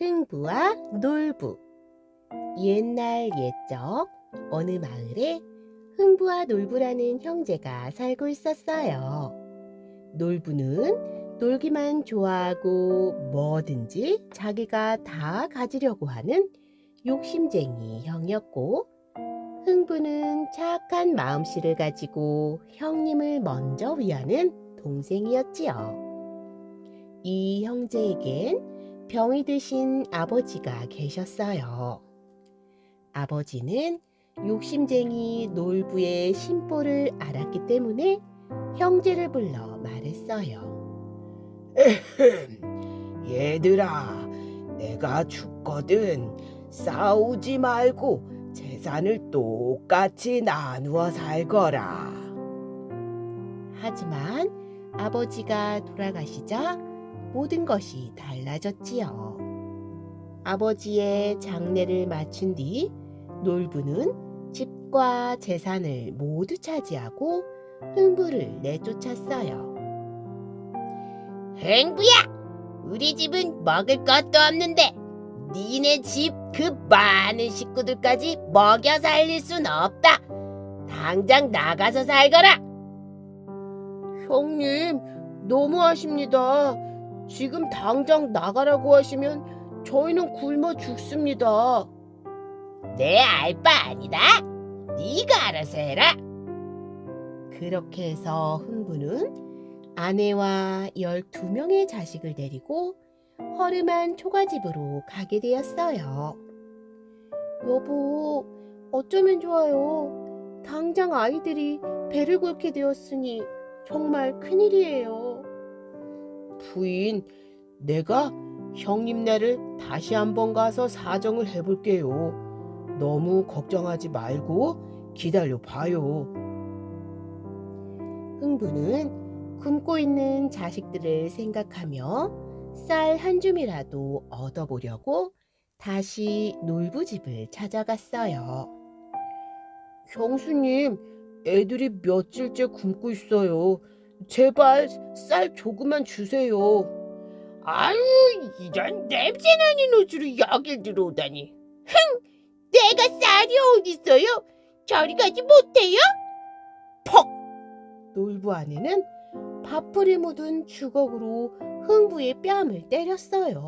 흥부와 놀부 옛날 옛적 어느 마을에 흥부와 놀부라는 형제가 살고 있었어요. 놀부는 놀기만 좋아하고 뭐든지 자기가 다 가지려고 하는 욕심쟁이 형이었고 흥부는 착한 마음씨를 가지고 형님을 먼저 위하는 동생이었지요. 이 형제에겐 병이 드신 아버지가 계셨어요. 아버지는 욕심쟁이 놀부의 심보를 알았기 때문에 형제를 불러 말했어요. 얘들아, 내가 죽거든 싸우지 말고 재산을 똑같이 나누어 살거라. 하지만 아버지가 돌아가시자 모든 것이 달라졌지요. 아버지의 장례를 마친 뒤 놀부는 집과 재산을 모두 차지하고 흥부를 내쫓았어요. 흥부야, 우리 집은 먹을 것도 없는데 니네 집 그 많은 식구들까지 먹여 살릴 순 없다. 당장 나가서 살거라. 형님, 너무하십니다. 지금 당장 나가라고 하시면 저희는 굶어 죽습니다. 내 알 바 아니다. 네가 알아서 해라. 그렇게 해서 흥부는 아내와 12명의 자식을 데리고 허름한 초가집으로 가게 되었어요. 여보, 어쩌면 좋아요. 당장 아이들이 배를 곪게 되었으니 정말 큰일이에요. 부인, 내가 형님네를 다시 한번 가서 사정을 해볼게요. 너무 걱정하지 말고 기다려 봐요. 흥부는 굶고 있는 자식들을 생각하며 쌀 한 줌이라도 얻어보려고 다시 놀부집을 찾아갔어요. 형수님, 애들이 며칠째 굶고 있어요. 제발 쌀 조금만 주세요. 아유, 이런 냄새나는 옷으로 여길 들어오다니. 내가 쌀이 어딨어요? 저리 가지 못해요? 퍽! 놀부 아내는 밥풀이 묻은 주걱으로 흥부의 뺨을 때렸어요.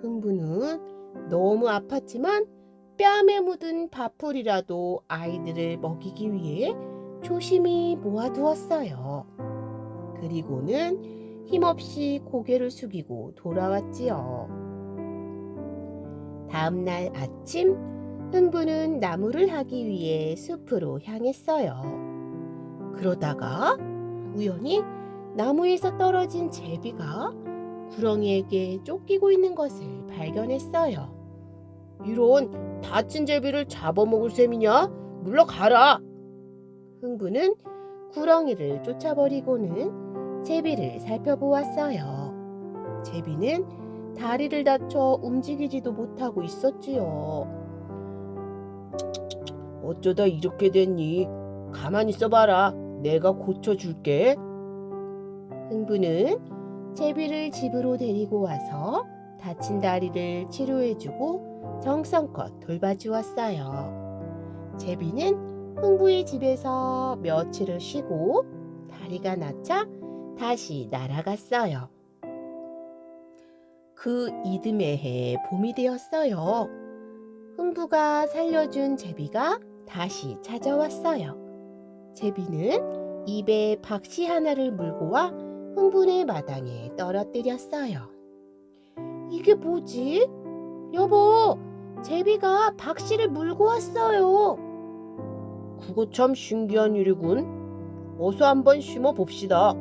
흥부는 너무 아팠지만 뺨에 묻은 밥풀이라도 아이들을 먹이기 위해 조심히 모아두었어요. 그리고는 힘없이 고개를 숙이고 돌아왔지요. 다음 날 아침 흥부는 나무를 하기 위해 숲으로 향했어요. 그러다가 우연히 나무에서 떨어진 제비가 구렁이에게 쫓기고 있는 것을 발견했어요. 이런 다친 제비를 잡아먹을 셈이냐? 물러가라. 흥부는 구렁이를 쫓아버리고는 제비를 살펴보았어요. 제비는 다리를 다쳐 움직이지도 못하고 있었지요. 어쩌다 이렇게 됐니? 가만히 있어봐라. 내가 고쳐줄게. 흥부는 제비를 집으로 데리고 와서 다친 다리를 치료해주고 정성껏 돌봐주었어요. 제비는 흥부의 집에서 며칠을 쉬고 다리가 낫자 다시 날아갔어요. 그 이듬해 해 봄이 되었어요. 흥부가 살려준 제비가 다시 찾아왔어요. 제비는 입에 박씨 하나를 물고 와 흥분의 마당에 떨어뜨렸어요. 이게 뭐지? 여보, 제비가 박씨를 물고 왔어요. 그거 참 신기한 일이군. 어서 한번 심어 봅시다.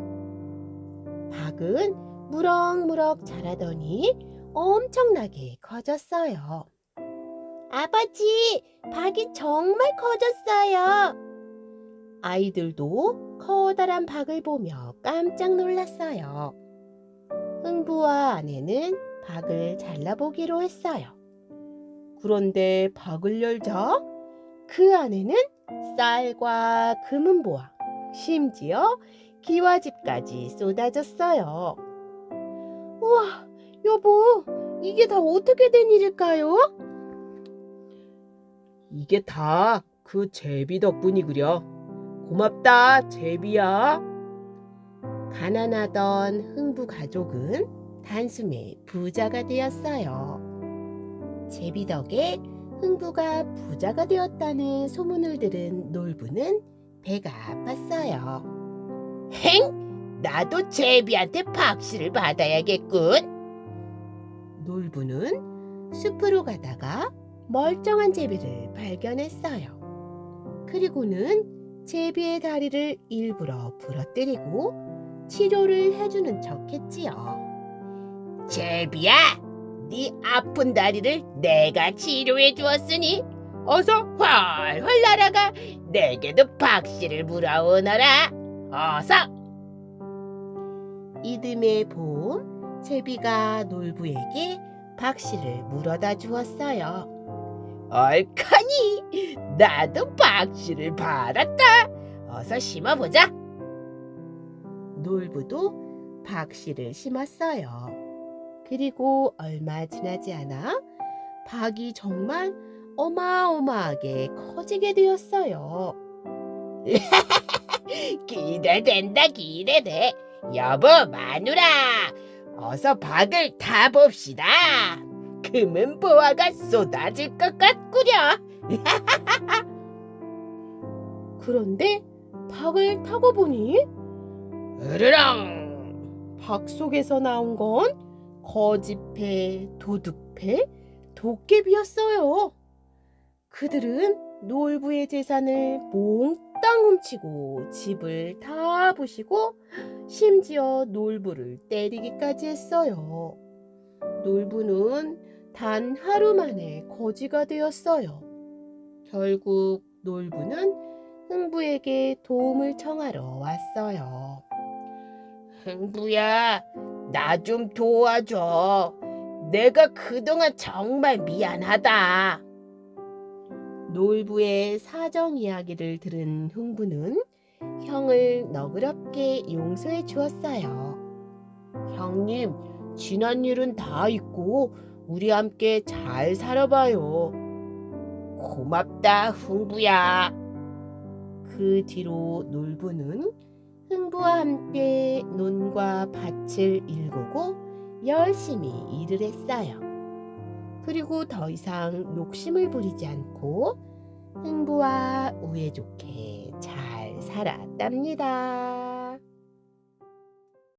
박은 무럭무럭 자라더니 엄청나게 커졌어요. 아버지, 박이 정말 커졌어요. 아이들도 커다란 박을 보며 깜짝 놀랐어요. 흥부와 아내는 박을 잘라보기로 했어요. 그런데 박을 열자 그 안에는 쌀과 금은보화, 심지어 기와집까지 쏟아졌어요. 우와, 여보, 이게 다 어떻게 된 일일까요? 이게 다 그 제비 덕분이구려. 고맙다, 제비야. 가난하던 흥부 가족은 단숨에 부자가 되었어요. 제비 덕에 흥부가 부자가 되었다는 소문을 들은 놀부는 배가 아팠어요. 행! 나도 제비한테 박씨를 받아야겠군. 놀부는 숲으로 가다가 멀쩡한 제비를 발견했어요. 그리고는 제비의 다리를 일부러 부러뜨리고 치료를 해주는 척 했지요. 제비야, 네 아픈 다리를 내가 치료해 주었으니 어서 훨훨 날아가 내게도 박씨를 물어오너라. 어서. 이듬해 봄 제비가 놀부에게 박씨를 물어다 주었어요. 얼카니 나도 박씨를 받았다. 어서 심어보자. 놀부도 박씨를 심었어요. 그리고 얼마 지나지 않아 박이 정말 어마어마하게 커지게 되었어요. 기대된다 기대돼. 여보 마누라 어서 박을 타 봅시다. 금은 보화가 쏟아질 것 같구려. 그런데 박을 타고 보니 으르렁 박 속에서 나온 건 거지패, 도둑패, 도깨비였어요. 그들은 놀부의 재산을 몽땅 훔치고 집을 다 부시고 심지어 놀부를 때리기까지 했어요. 놀부는 단 하루 만에 거지가 되었어요. 결국 놀부는 흥부에게 도움을 청하러 왔어요. 흥부야 나 좀 도와줘. 내가 그동안 정말 미안하다. 놀부의 사정 이야기를 들은 흥부는 형을 너그럽게 용서해 주었어요. 형님, 지난 일은 다 잊고 우리 함께 잘 살아봐요. 고맙다 흥부야. 그 뒤로 놀부는 흥부와 함께 논과 밭을 일구고 열심히 일을 했어요. 그리고 더 이상 욕심을 부리지 않고 흥부와 우애 좋게 잘 살았답니다.